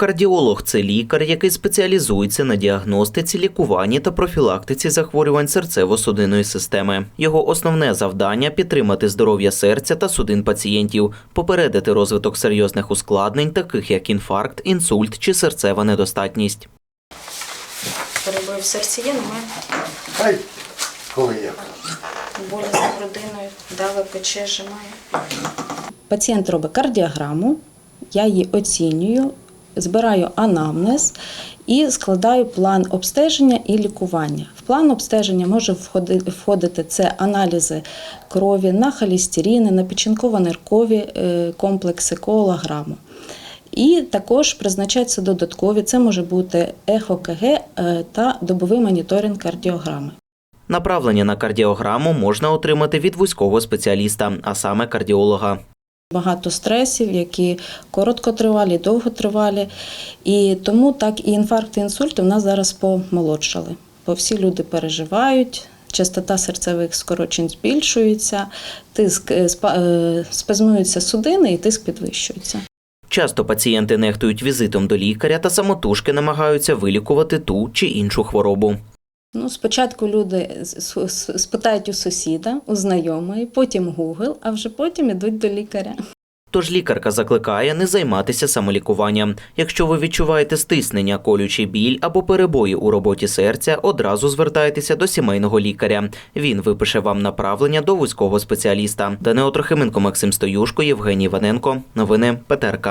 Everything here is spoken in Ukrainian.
Кардіолог це лікар, який спеціалізується на діагностиці, лікуванні та профілактиці захворювань серцево-судинної системи. Його основне завдання підтримати здоров'я серця та судин пацієнтів, попередити розвиток серйозних ускладнень, таких як інфаркт, інсульт чи серцева недостатність. Перебої в серці є, немає. Хай коли як. Болі за грудиною, дави, пече, жимає. Пацієнт робить кардіограму, я її оцінюю, збираю анамнез і складаю план обстеження і лікування. В план обстеження може входити це аналізи крові на холестерини, на печінково-ниркові е, комплекси, коолограму. І також призначаються додаткові, це може бути ехо КГ е, та добовий моніторинг кардіограми. Направлення на кардіограму можна отримати від вузького спеціаліста, а саме кардіолога. Багато стресів, які короткотривалі, довготривалі. І тому так і інфаркт, і інсульти в нас зараз помолодшали. Бо всі люди переживають, частота серцевих скорочень збільшується, тиск е, е, спазмуються судини і тиск підвищується. Часто пацієнти нехтують візитом до лікаря та самотужки намагаються вилікувати ту чи іншу хворобу. Ну, спочатку люди спитають у сусіда, у знайомої, потім Google, а вже потім ідуть до лікаря. Тож лікарка закликає не займатися самолікуванням. Якщо ви відчуваєте стиснення, колючий біль або перебої у роботі серця, одразу звертайтеся до сімейного лікаря. Він випише вам направлення до вузького спеціаліста. Данило Трохименко, Максим Стоюшко, Євгеній Іваненко. Новини ПТРК.